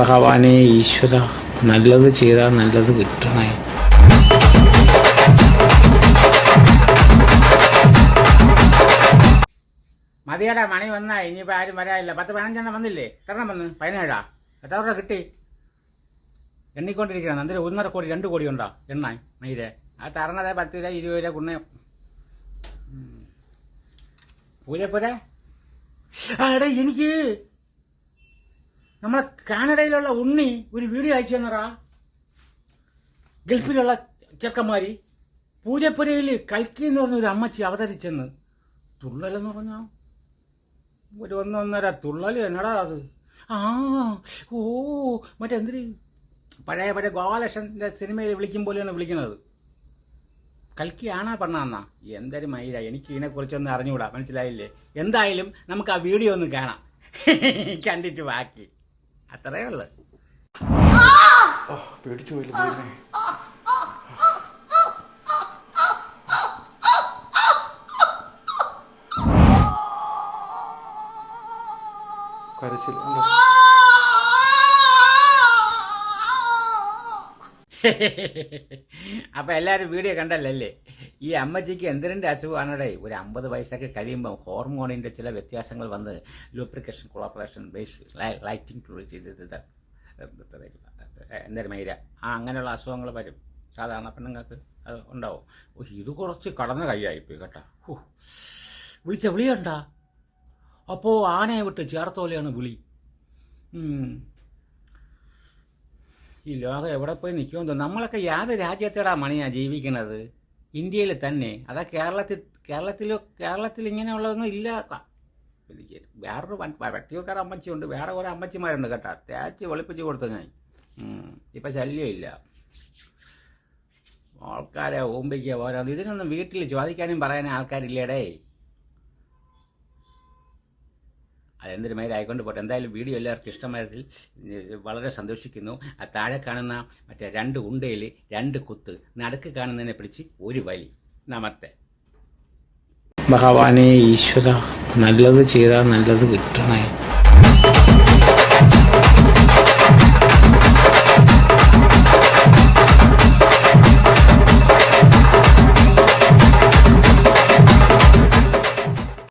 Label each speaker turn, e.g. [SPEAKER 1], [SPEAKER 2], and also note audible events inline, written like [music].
[SPEAKER 1] ഭഗവാനെ ഈശ്വര നല്ലത് ചെയ്താൽ നല്ലത് കിട്ടണേ.
[SPEAKER 2] മതിയടാ മണി വന്നായി ഇനിയിപ്പോൾ ആരും വരാനില്ല. പത്ത് പതിനഞ്ചെണ്ണം വന്നില്ലേ? എത്രണ്ണം വന്ന്? പതിനേഴാ? എത്ര രൂപ കിട്ടി? എണ്ണിക്കൊണ്ടിരിക്കണം എന്തിന് ഒന്നര കോടി രണ്ട് കോടി ഉണ്ടോ? എണ്ണ മയിരെ ആ തരണത് പത്ത് രൂപ ഇരുപത് രൂപ കുണ്ണ പൂജപ്പുര ആടെ എനിക്ക് നമ്മളെ കാനഡയിലുള്ള ഉണ്ണി ഒരു വീഡിയോ അയച്ചു തന്നറാ ഗൾഫിലുള്ള ചെക്കന്മാരി പൂജപ്പുരയിൽ കൽക്കി എന്ന് പറഞ്ഞ ഒരു അമ്മച്ചി അവതരിച്ചെന്ന്. തുള്ളലെന്ന് പറഞ്ഞാ? ഒരു ഒന്നൊന്നര തുള്ളൽ എന്നടാ അത്? ആ ഓ മറ്റെന്തിരി? പഴയ പഴയ ഗോപാലകൃഷ്ണന്റെ സിനിമയിൽ വിളിക്കും പോലെയാണ് വിളിക്കുന്നത്. കൽക്കിയാണാ പെണ്ണാന്നാ? എന്തൊരു മൈര എനിക്ക് ഇതിനെക്കുറിച്ചൊന്നും അറിഞ്ഞുകൂടാ മനസ്സിലായില്ലേ? എന്തായാലും നമുക്ക് ആ വീഡിയോ ഒന്ന് കാണാം. [laughs] കണ്ടിട്ട് ബാക്കി. അത്രേ ഉള്ളു.
[SPEAKER 3] പേടിച്ചു പോയില്ല കരച്ചില്ല കരച്ചിൽ [laughs] ഉണ്ടോ?
[SPEAKER 2] എല്ലാവരും വീഡിയോ കണ്ടല്ലേ ഈ അമ്മച്ചിക്ക് എന്തിനെ അസുഖമാണടെ? ഒരു അമ്പത് വയസ്സൊക്കെ കഴിയുമ്പോൾ ഹോർമോണിന്റെ ചില വ്യത്യാസങ്ങൾ വന്ന് lubrication collaboration base lighting tool മൈര. ആ അങ്ങനെയുള്ള അസുഖങ്ങൾ വരും. സാധാരണ പെണ്ണുങ്ങൾക്ക് അത് ഉണ്ടാവും. ഇത് കുറച്ച് കടന്ന കൈയായിപ്പോയി കേട്ടോ. ഹു. വിളിച്ച വിളിയുണ്ടോ? അപ്പോ അപ്പോൾ ആനയെ വിട്ട് ചേർത്തോലെയാണ് വിളി. ഈ ലോകം എവിടെ പോയി നിൽക്കുമെന്ന് നമ്മളൊക്കെ യാതൊരു രാജ്യത്തേടാ മണിയാ ജീവിക്കുന്നത് ഇന്ത്യയിൽ തന്നെ. അതാ കേരളത്തിൽ കേരളത്തിലോ കേരളത്തിൽ ഇങ്ങനെയുള്ളതൊന്നും ഇല്ല. വേറൊരു വൻ- വട്ടിയൂർക്കാർ അമ്മച്ചിയുണ്ട്. വേറെ കുറേ അമ്മച്ചിമാരുണ്ട് കേട്ടോ. തേച്ച് വെളുപ്പിച്ച് കൊടുത്തു ഞാൻ. ഇപ്പൊ ശല്യമില്ല ആൾക്കാരെ ഓമ്പിക്കുക ഓരോ ഇതിനൊന്നും വീട്ടിൽ ചോദിക്കാനും പറയാനും ആൾക്കാരില്ലേടേ. അതെന്തൊരു മേലെ ആയിക്കൊണ്ട് പോട്ടെ. എന്തായാലും വീഡിയോ എല്ലാവർക്കും ഇഷ്ടമായതിൽ വളരെ സന്തോഷിക്കുന്നു. ആ താഴെ കാണുന്ന മറ്റേ രണ്ട് ഉണ്ടയിൽ രണ്ട് കുത്ത് നടുക്ക് കാണുന്നതിനെ പിടിച്ച് ഒരു വലി. നമത്തെ
[SPEAKER 1] ഭഗവാനെ ഈശ്വര നല്ലത് ചെയ്താൽ നല്ലത് കിട്ടണേ.